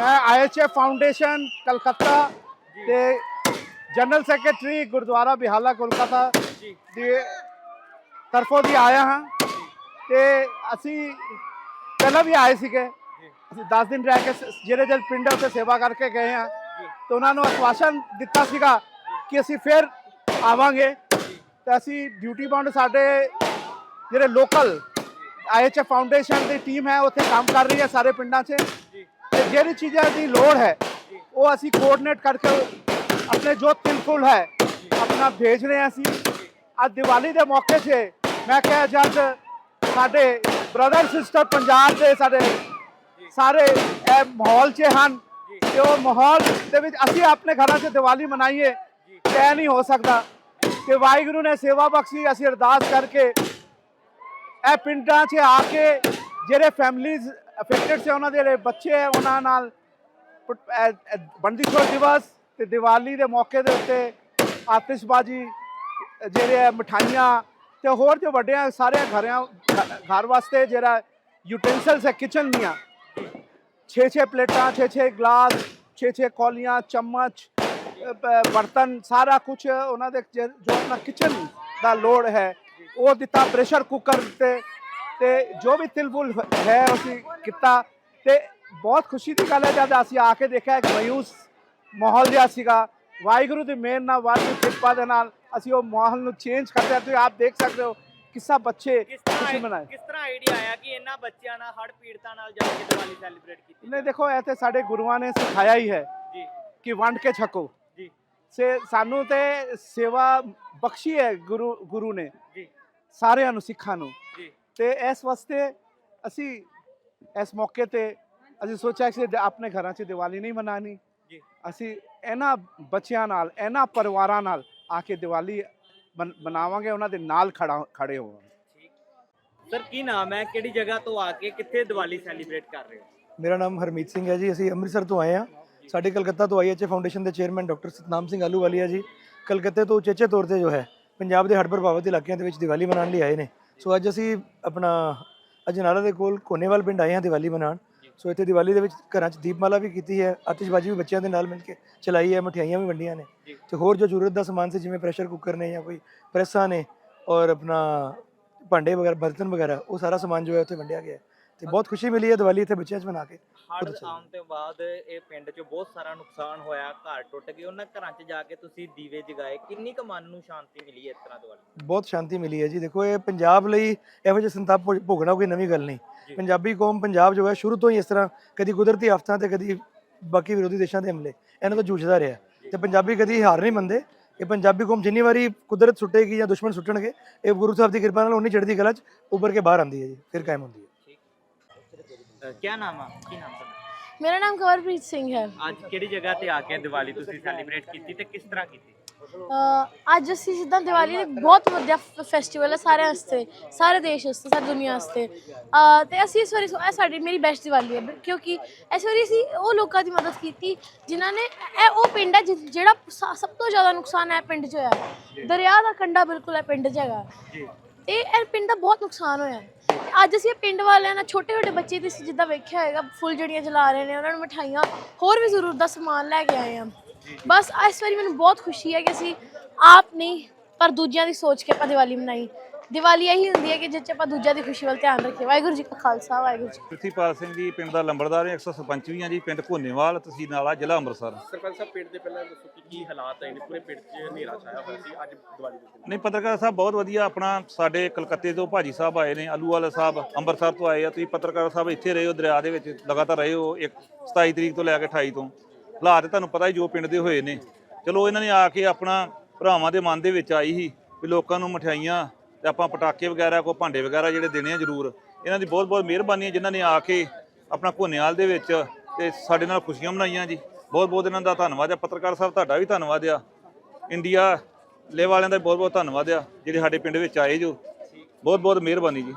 ਮੈਂ ਆਈਐਚਐਫ ਫਾਊਂਡੇਸ਼ਨ ਕਲਕੱਤਾ ਤੇ general secretary Gurdwara Behala Kolkata ਦੀ ਤਰਫੋਂ ਦੀ ਆਇਆ ਹਾਂ। ਤੇ ਅਸੀਂ ਪਹਿਲਾਂ ਵੀ ਆਏ ਸੀਗੇ। ਅਸੀਂ 10 ਦਿਨ ਰਹਿ ਕੇ ਜਿਹੜੇ ਜਿਹੜੇ ਪਿੰਡ ਉੱਤੇ ਸੇਵਾ ਕਰਕੇ ਗਏ ਹਾਂ। ਤੇ ਉਹਨਾਂ ਨੂੰ ਆਸ਼ਵਾਸਨ ਦਿੱਤਾ ਸੀਗਾ ਕਿ ਅਸੀਂ ਫਿਰ ਆਵਾਂਗੇ। ਤੇ ਅਸੀਂ ਡਿਊਟੀ ਬਾਉਂਡ ਸਾਡੇ ਜਿਹੜੇ ਲੋਕਲ ਆਈਐਚਐਫ ਫਾਊਂਡੇਸ਼ਨ ਦੀ ਟੀਮ ਹੈ ਉੱਥੇ ਕੰਮ ਕਰ ਰਹੀ ਹੈ ਸਾਰੇ ਪਿੰਡਾਂ 'ਚ। ਜਿਹੜੀ ਚੀਜ਼ਾਂ ਦੀ ਲੋੜ ਹੈ, ਉਹ ਅਸੀਂ ਕੋਆਰਡੀਨੇਟ ਕਰਕੇ ਆਪਣੇ ਜੋ ਤਿਲਫੁਲ ਹੈ, ਆਪਣਾ ਭੇਜ ਰਹੇ ਹਾਂ ਅਸੀਂ। ਅੱਜ ਦੀਵਾਲੀ ਦੇ ਮੌਕੇ 'ਤੇ ਮੈਂ ਕਿਹਾ, ਜਦ ਸਾਡੇ ਬ੍ਰਦਰ ਸਿਸਟਰ ਪੰਜਾਬ ਦੇ ਸਾਡੇ ਸਾਰੇ ਇਹ ਮਾਹੌਲ 'ਚ ਹਨ, ਤੇ ਉਹ ਮਾਹੌਲ ਦੇ ਵਿੱਚ ਅਸੀਂ ਆਪਣੇ ਘਰਾਂ 'ਚ ਦੀਵਾਲੀ ਮਨਾਈਏ, ਤੈ ਨਹੀਂ ਹੋ ਸਕਦਾ ਕਿ ਵਾਹਿਗੁਰੂ ਨੇ ਸੇਵਾ ਬਖਸ਼ੀ। ਅਸੀਂ ਅਰਦਾਸ ਕਰਕੇ ਇਹ ਪਿੰਡਾਂ 'ਚ ਆ ਕੇ, ਜਿਹੜੇ ਫੈਮਲੀਜ਼ ਅਫੈਕਟਡ ਸੀ ਉਹਨਾਂ ਦੇ ਜਿਹੜੇ ਬੱਚੇ ਹੈ ਉਹਨਾਂ ਨਾਲ ਪੁਟ- ਇਹ- ਬੰਦੀ ਛੋੜ ਦਿਵਸ ਤੇ ਦੀਵਾਲੀ ਦੇ ਮੌਕੇ ਦੇ ਉੱਤੇ ਆਤਿਸ਼ਬਾਜ਼ੀ, ਜਿਹੜੇ ਹੈ ਮਠਾਈਆਂ ਤੇ ਹੋਰ ਜੋ ਵੱਡਿਆਂ ਸਾਰੇ ਘਰਿਆਂ ਘਰ ਵਾਸਤੇ ਜਿਹੜਾ ਯੂਟੈਂਸਲਸ ਹੈ ਕਿਚਨ ਦੀਆਂ 6-6 ਪਲੇਟਾਂ 6-6 ਗਲਾਸ 6-6 ਕੌਲੀਆਂ, ਚਮਚ ਬਰਤਨ, ਸਾਰਾ ਕੁਝ ਉਹਨਾਂ ਦੇ ਜੋ ਆਪਣਾ ਕਿਚਨ ਦਾ ਲੋੜ ਹੈ, ਉਹ ਦਿੱਤਾ ਪ੍ਰੈਸ਼ਰ ਕੁੱਕਰ ਤੇ ਤੇ ਜੋ ਵੀ ਤਿਲਬੁਲ ਹੈ ਅਸੀਂ ਕੀਤਾ। ਤੇ ਬਹੁਤ ਖੁਸ਼ੀ ਦੀ ਗੱਲ ਹੈ ਜਦ ਅਸੀਂ ਆ ਕੇ ਦੇਖਿਆ ਇੱਕ ਮਾਯੂਸ ਮਾਹੌਲ ਜਿਹਾ ਸੀਗਾ। ਵਾਹਿਗੁਰੂ ਦੀ ਮਿਹਰ ਨਾਲ ਵਾਹਿਗੁਰੂ ਦੀ ਕਿਰਪਾ ਦੇ ਨਾਲ ਅਸੀਂ ਉਹ ਮਾਹੌਲ ਨੂੰ ਚੇਂਜ ਕਰਦੇ ਹਾਂ। ਤੁਸੀਂ ਆਪ ਦੇਖ ਸਕਦੇ ਹੋ ਕਿਸਾ ਬੱਚੇ ਖੁਸ਼ੀ ਮਨਾਏ। ਕਿਸ ਤਰ੍ਹਾਂ ਆਈਡੀਆ ਆਇਆ ਕਿ ਇਹਨਾਂ ਬੱਚਿਆਂ ਨਾਲ ਹੜ ਪੀੜਤਾਂ ਨਾਲ ਜਾ ਕੇ ਦੀਵਾਲੀ ਸੈਲੀਬ੍ਰੇਟ ਕੀਤੀ ਨਹੀਂ ਦੇਖੋ ਇਹ ਤੇ ਸਾਡੇ ਗੁਰੂਆਂ ਨੇ ਸਿਖਾਇਆ ਹੀ ਹੈ ਜੀ। ਕਿ ਵੰਡ ਕੇ ਛਕੋ। ਜੀ। ਸੇ ਸਾਨੂੰ ਤੇ ਸੇਵਾ ਬਖਸ਼ੀ ਹੈ ਗੁਰੂ ਗੁਰੂ ਨੇ ਜੀ। ਸਾਰਿਆਂ ਨੂੰ ਸਿੱਖਾਂ ਨੂੰ। ਤੇ ਇਸ ਵਾਸਤੇ ਅਸੀਂ ਇਸ ਮੌਕੇ ਤੇ ਅਸੀਂ ਸੋਚਿਆ ਕਿ ਆਪਣੇ ਘਰਾਂ 'ਚ ਦੀਵਾਲੀ ਨਹੀਂ ਮਨਾਣੀ ਜੀ। ਅਸੀਂ ਇਹਨਾਂ ਬੱਚਿਆਂ ਨਾਲ ਇਹਨਾਂ ਪਰਿਵਾਰਾਂ ਨਾਲ ਆ ਕੇ ਦੀਵਾਲੀ ਬਣਾਵਾਂਗੇ ਉਹਨਾਂ ਦੇ ਨਾਲ ਖੜਾ ਖੜੇ ਹੋਵਾਂਗੇ। ਸਰ ਕੀ ਨਾਮ ਹੈ? ਕਿਹੜੀ ਜਗ੍ਹਾ ਤੋਂ ਆ ਕੇ ਕਿੱਥੇ ਦੀਵਾਲੀ ਸੈਲੀਬ੍ਰੇਟ ਕਰ ਰਹੇ ਹੋ? ਮੇਰਾ ਨਾਮ ਹਰਮੀਤ ਸਿੰਘ ਹੈ ਜੀ। ਅਸੀਂ ਅੰਮ੍ਰਿਤਸਰ ਤੋਂ ਆਏ ਹਾਂ। ਸਾਡੇ ਕਲਕੱਤਾ ਤੋਂ ਆਈਐਚਏ ਫਾਊਂਡੇਸ਼ਨ ਦੇ ਚੇਅਰਮੈਨ ਡਾਕਟਰ ਸਤਨਾਮ ਸਿੰਘ ਆਲੂਵਾਲੀਆ ਜੀ। ਕਲਕੱਤੇ ਤੋਂ ਉਚੇਚੇ ਤੌਰ ਤੇ ਜੋ ਹੈ ਪੰਜਾਬ ਦੇ ਹੜ੍ਹ ਪ੍ਰਭਾਵਿਤ ਇਲਾਕਿਆਂ ਦੇ ਵਿੱਚ ਦੀਵਾਲੀ ਮਨਾਉਣ ਲਈ ਆਏ ਨੇ। ਸੋ ਅੱਜ ਅਸੀਂ ਆਪਣਾ ਅਜਨਾਲਾ ਦੇ ਕੋਲ ਕੋਨੇਵਾਲ ਪਿੰਡ ਆਏ ਹਾਂ ਦੀਵਾਲੀ ਮਨਾਉਣ ਸੋ ਇੱਥੇ ਦੀਵਾਲੀ ਦੇ ਵਿੱਚ ਘਰਾਂ 'ਚ ਦੀਪਮਾਲਾ ਵੀ ਕੀਤੀ ਹੈ ਆਤਿਸ਼ਬਾਜ਼ੀ ਵੀ ਬੱਚਿਆਂ ਦੇ ਨਾਲ ਮਿਲ ਕੇ ਚਲਾਈ ਹੈ ਮਠਿਆਈਆਂ ਵੀ ਵੰਡੀਆਂ ਨੇ। ਤੇ ਹੋਰ ਜੋ ਜ਼ਰੂਰਤ ਦਾ ਸਮਾਨ ਸੀ ਜਿਵੇਂ ਪ੍ਰੈਸ਼ਰ ਕੁੱਕਰ ਨੇ ਜਾਂ ਕੋਈ ਪ੍ਰੈਸਾਂ ਨੇ ਔਰ ਆਪਣਾ ਭਾਂਡੇ ਵਗੈਰਾ ਬਰਤਨ ਵਗੈਰਾ ਉਹ ਸਾਰਾ ਸਮਾਨ ਜੋ ਹੈ ਉੱਥੇ ਵੰਡਿਆ ਗਿਆ ਹੈ। ਤੇ ਬਹੁਤ ਖੁਸ਼ੀ ਮਿਲੀ ਹੈ ਦੀਵਾਲੀ ਇੱਥੇ ਬੱਚਿਆਂ 'ਚ ਮਨਾ ਕੇ। ਹੜ ਅੱਛਾ। ਆਉਣ ਤੋਂ ਬਾਅਦ ਇਹ ਪਿੰਡ 'ਚ ਬਹੁਤ ਸਾਰਾ ਨੁਕਸਾਨ ਹੋਇਆ ਘਰ ਟੁੱਟ ਗਏ। ਉਹਨਾਂ ਘਰਾਂ 'ਚ ਜਾ ਕੇ ਤੁਸੀਂ ਦੀਵੇ ਜਗਾਏ। ਕਿੰਨੀ ਕੁ ਮਨ ਨੂੰ ਸ਼ਾਂਤੀ ਮਿਲੀ ਇਸ ਤਰ੍ਹਾਂ ਦੀਵਾਲੀ? ਬਹੁਤ ਸ਼ਾਂਤੀ ਮਿਲੀ ਹੈ ਜੀ। ਦੇਖੋ ਇਹ ਪੰਜਾਬ ਲਈ ਇਹੋ ਜਿਹੇ ਸੰਤਾਪ ਭੋ- ਭੋਗਣਾ ਕੋਈ ਨਵੀਂ ਗੱਲ ਨਹੀਂ। ਪੰਜਾਬੀ ਕੌਮ ਪੰਜਾਬ ਜੋ ਹੈ ਸ਼ੁਰੂ ਤੋਂ ਹੀ ਇਸ ਤਰ੍ਹਾਂ ਕਦੀ ਕੁਦਰਤੀ ਆਫਤਾਂ ਤੇ ਕਦੀ ਬਾਕੀ ਵਿਰੋਧੀ ਦੇਸ਼ਾਂ ਦੇ ਹਮਲੇ। ਇਹਨਾਂ ਤੋਂ ਜੂਝਦਾ ਰਿਹਾ। ਤੇ ਪੰਜਾਬੀ ਕਦੀ ਹਾਰ ਨਹੀਂ ਮੰਨਦੇ। ਇਹ ਪੰਜਾਬੀ ਕੌਮ ਜਿੰਨੀ ਵਾਰੀ ਕੁਦਰਤ ਸੁੱਟੇਗੀ ਜਾਂ ਦੁਸ਼ਮਣ ਸੁੱਟਣਗੇ ਇਹ ਗੁਰੂ ਸਾਹਿਬ ਦੀ ਕਿਰਪਾ ਨਾਲ ਉਨੀ ਚੜ੍ਹਦੀ ਕਲਾ 'ਚ ਉੱਭਰ ਕੇ ਬਾਹਰ ਆਉਂਦੀ ਹੈ ਜੀ। ਫਿਰ ਕਾਇਮ ਹੁੰਦੀ ਹੈ। ਕੀ ਨਾਮ ਆ? ਕੀ ਨਾਮ ਤੁਹਾਡਾ? ਮੇਰਾ ਨਾਮ ਕਵਰਪ੍ਰੀਤ ਸਿੰਘ ਹੈ। ਅੱਜ ਕਿਹੜੀ ਜਗ੍ਹਾ ਤੇ ਆ ਕੇ ਦੀਵਾਲੀ ਤੁਸੀਂ ਸੈਲੀਬ੍ਰੇਟ ਕੀਤੀ ਤੇ ਕਿਸ ਤਰ੍ਹਾਂ ਕੀਤੀ? ਅਹ ਅੱਜ ਅਸੀਂ ਜਿੱਦਾਂ ਦੀਵਾਲੀ ਇੱਕ ਬਹੁਤ ਵਧੀਆ ਫੈਸਟੀਵਲ ਹੈ ਸਾਰਿਆਂ ਵਾਸਤੇ ਸਾਰੇ ਦੇਸ਼ ਵਾਸਤੇ ਸਾਰੀ ਦੁਨੀਆ ਵਾਸਤੇ। ਅਹ ਤੇ ਅਸੀਂ ਇਸ ਵਾਰੀ ਸੋ- ਇਹ ਸਾਡੀ ਮੇਰੀ ਬੈਸਟ ਦੀਵਾਲੀ ਹੈ ਕਿਉਂਕਿ ਇਸ ਵਾਰੀ ਅਸੀਂ ਉਹ ਲੋਕਾਂ ਦੀ ਮਦਦ ਕੀਤੀ ਜਿਨ੍ਹਾਂ ਨੇ ਇਹ ਉਹ ਪਿੰਡ ਹੈ ਜਿ- ਜਿਹੜਾ ਸ- ਸਭ ਤੋਂ ਜ਼ਿਆਦਾ ਨੁਕਸਾਨ ਹੈ ਪਿੰਡ 'ਚ ਹੋਇਆ। ਦਰਿਆ ਦਾ ਕੰਢਾ ਬਿਲਕੁਲ ਹੈ ਪਿੰਡ 'ਚ ਹੈਗਾ। ਜੀ। ਤੇ ਇਹ ਪਿੰਡ ਦਾ ਬਹੁਤ ਨੁਕਸਾਨ ਹੋਇਆ। ਹੈ। ਅੱਜ ਅਸੀਂ ਇਹ ਪਿੰਡ ਵਾਲਿਆਂ ਨਾਲ, ਛੋਟੇ ਛੋਟੇ ਬੱਚੇ ਤੇ ਅਸੀਂ ਜਿੱਦਾਂ ਵੇਖਿਆ ਹੋਏਗਾ ਫੁੱਲ ਜੜੀਆਂ ਜਲਾ ਰਹੇ ਨੇ, ਉਹਨਾਂ ਨੂੰ ਮਠਾਈਆਂ, ਹੋਰ ਵੀ ਜ਼ਰੂਰਤ ਦਾ ਸਮਾਨ ਲੈ ਕੇ ਆਏ ਹਾਂ। ਬਸ ਇਸ ਵਾਰੀ ਮੈਨੂੰ ਬਹੁਤ ਖੁਸ਼ੀ ਹੈ ਕਿ ਅਸੀਂ ਆਪ ਨਹੀਂ, ਪਰ ਦੂਜਿਆਂ ਦੀ ਸੋਚ ਕੇ ਆਪਾਂ ਦੀਵਾਲੀ ਮਨਾਈ। ਦੀਵਾਲੀ ਇਹੀ ਹੁੰਦੀ ਹੈ ਕਿ ਜਿੱਚ ਆਪਾਂ ਦੂਜਿਆਂ ਦੀ ਖੁਸ਼ੀ ਵੱਲ ਧਿਆਨ ਰੱਖੀਏ। ਵਾਹਿਗੁਰੂ ਜੀ ਕਾ ਖਾਲਸਾ ਵਾਹਿਗੁਰੂ ਜੀ ਪ੍ਰਿਥੀਪਾਲ ਸਿੰਘ ਜੀ ਪਿੰਡ ਦਾ ਲੰਬੜਦਾਰ ਹੈ 155 ਵੀ ਆ ਜੀ ਪਿੰਡ ਘੋਨੇਵਾਲ ਤਹਿਸੀਲ ਨਾਲਾ ਜ਼ਿਲ੍ਹਾ ਅੰਮ੍ਰਿਤਸਰ। ਸਰਪੰਚ ਸਾਹਿਬ ਪਿੰਡ ਦੇ ਪਹਿਲਾਂ ਦੱਸੋ ਕਿ ਕੀ ਹਾਲਾਤ ਹੈ? ਨੇ ਪੂਰੇ ਪਿੰਡ 'ਚ ਹਨੇਰਾ ਛਾਇਆ ਹੋਇਆ ਸੀ ਅੱਜ ਦੀਵਾਲੀ ਦੇ ਦਿਨ। ਨਹੀਂ ਪੱਤਰਕਾਰ ਸਾਹਿਬ ਬਹੁਤ ਵਧੀਆ ਆਪਣਾ ਸਾਡੇ ਕਲਕੱਤੇ ਤੋਂ ਭਾਜੀ ਸਾਹਿਬ ਆਏ ਨੇ ਆਲੂ ਆਲੂਵਾਲਾ ਸਾਹਿਬ ਅੰਮ੍ਰਿਤਸਰ ਤੋਂ ਆਏ ਆ। ਤੁਸੀਂ ਪੱਤਰਕਾਰ ਸਾਹਿਬ ਇੱਥੇ ਰਹੇ ਹੋ ਦਰਿਆ ਦੇ ਵਿੱਚ ਲਗਾਤਾਰ ਰਹੇ ਹੋ 27 ਤਰੀਕ ਤੋਂ ਲੈ ਕੇ 28 ਤੋਂ। ਹਾਲਾਤ ਤੁਹਾਨੂੰ ਪਤਾ ਹੀ ਜੋ ਪਿੰਡ ਦੇ ਹੋਏ ਨੇ। ਚਲੋ ਇਹਨਾਂ ਨੇ ਆ ਕੇ ਆਪਣਾ ਭਰਾਵਾਂ ਦੇ ਮਨ ਦੇ ਵਿੱਚ ਆਈ ਸੀ ਵੀ ਲੋਕਾਂ ਨੂੰ ਮਠਿਆਈਆਂ ਤੇ ਆਪਾਂ ਪਟਾਕੇ ਵਗੈਰਾ ਕੋ ਭਾਂਡੇ ਵਗੈਰਾ ਜਿਹੜੇ ਦੇਣੇ ਆ ਜ਼ਰੂਰ। ਇਹਨਾਂ ਦੀ ਬਹੁਤ ਬਹੁਤ ਮਿਹਰਬਾਨੀ ਹੈ ਜਿਨ੍ਹਾਂ ਨੇ ਆ ਕੇ ਆਪਣਾ ਘੋਨੇਵਾਲ ਦੇ ਵਿੱਚ ਤੇ ਸਾਡੇ ਨਾਲ ਖੁਸ਼ੀਆਂ ਮਨਾਈਆਂ ਜੀ। ਬਹੁਤ ਬਹੁਤ ਇਹਨਾਂ ਦਾ ਧੰਨਵਾਦ ਹੈ ਪੱਤਰਕਾਰ ਸਾਹਿਬ, ਤੁਹਾਡਾ ਵੀ ਧੰਨਵਾਦ ਆ। ਇੰਡੀਆ ਲੇ ਵਾਲਿਆਂ ਦਾ ਬਹੁਤ ਬਹੁਤ ਧੰਨਵਾਦ ਆ, ਜਿਹੜੇ ਸਾਡੇ ਪਿੰਡ ਵਿੱਚ ਆਏ ਜੋ। ਬਹੁਤ ਬਹੁਤ ਮਿਹਰਬਾਨੀ ਜੀ।